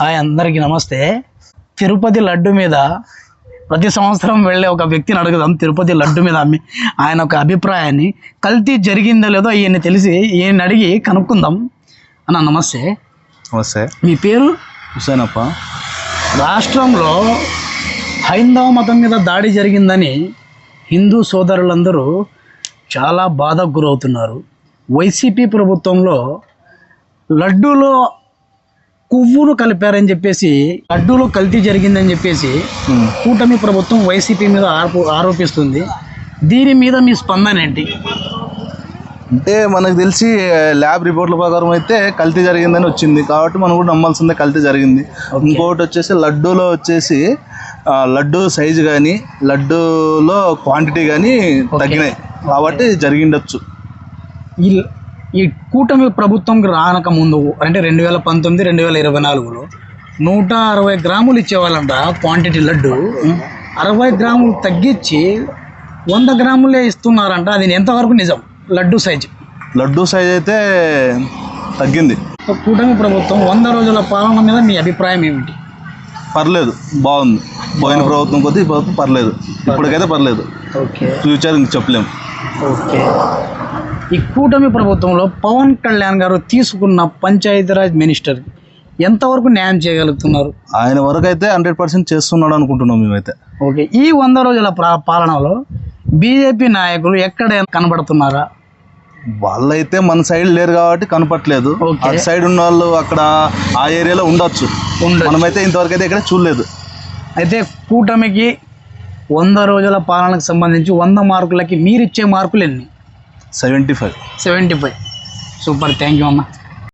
Hi అందరికీ నమస్తే. తిరుపతి లడ్డు మీద ప్రతి సంవత్సరం వెళ్ళే ఒక వ్యక్తిని అడుగుదాం. తిరుపతి లడ్డు మీద అమ్మి ఆయన ఒక అభిప్రాయాన్ని. కల్తీ జరిగిందో లేదో ఈయన్ని తెలిసి ఈయన్ని అడిగి కనుక్కుందాం. అన్న నమస్తే. నమస్తే. మీ పేరు? హుసేనప్ప. రాష్ట్రంలో హైందవ మతం మీద దాడి జరిగిందని హిందూ సోదరులందరూ చాలా బాధకు గురవుతున్నారు. వైసీపీ ప్రభుత్వంలో లడ్డూలో కొవ్వును కలిపారని చెప్పేసి లడ్డూలో కల్తీ జరిగిందని చెప్పేసి కూటమి ప్రభుత్వం వైసీపీ మీద ఆరోప ఆరోపిస్తుంది. దీని మీద మీ స్పందన ఏంటి? అంటే మనకు తెలిసి ల్యాబ్ రిపోర్ట్ల ప్రకారం అయితే కల్తీ జరిగిందని వచ్చింది. కాబట్టి మనం కూడా నమ్మాల్సిందే కల్తీ జరిగింది. ఇంకొకటి వచ్చేసి లడ్డూలో వచ్చేసి లడ్డు సైజు కానీ లడ్డూలో క్వాంటిటీ కానీ తగ్గినాయి. కాబట్టి జరిగిండొచ్చు. ఈ ఈ కూటమి ప్రభుత్వంకి రానక ముందు అంటే రెండు వేల పంతొమ్మిది రెండు వేల ఇరవై నాలుగులో నూట అరవై గ్రాములు ఇచ్చేవాళ్ళంట క్వాంటిటీ లడ్డు. అరవై గ్రాములు తగ్గించి వంద గ్రాములే ఇస్తున్నారంట. అది ఎంతవరకు నిజం? లడ్డు సైజు లడ్డు సైజ్ అయితే తగ్గింది. కూటమి ప్రభుత్వం వంద రోజుల పాలన మీద మీ అభిప్రాయం ఏమిటి? పర్లేదు బాగుంది. పోయిన ప్రభుత్వం కొద్దీ పర్లేదు. ఇప్పటికైతే పర్లేదు. ఫ్యూచర్ ఇంక చెప్పలేము. ఓకే. ఈ కూటమి ప్రభుత్వంలో పవన్ కళ్యాణ్ గారు తీసుకున్న పంచాయతీరాజ్ మినిస్టర్ ఎంతవరకు న్యాయం చేయగలుగుతున్నారు? ఆయన వరకు అయితే హండ్రెడ్ పర్సెంట్ చేస్తున్నాడు అనుకుంటున్నాం మేమైతే. ఓకే. ఈ వంద రోజుల పాలనలో బీజేపీ నాయకులు ఎక్కడ కనబడుతున్నారా? వాళ్ళైతే మన సైడ్ లేరు కాబట్టి కనపట్లేదు. అటు సైడ్ ఉన్న వాళ్ళు అక్కడ ఆ ఏరియాలో ఉండొచ్చు. ఉండొచ్చు. మనమైతే ఇంతవరకు అయితే ఇక్కడ చూడలేదు. అయితే కూటమికి వంద రోజుల పాలనకు సంబంధించి వంద మార్కులకి మీరిచ్చే మార్కులు ఎన్ని? Seventy five. Seventy five. Super. Thank you అమ్మా.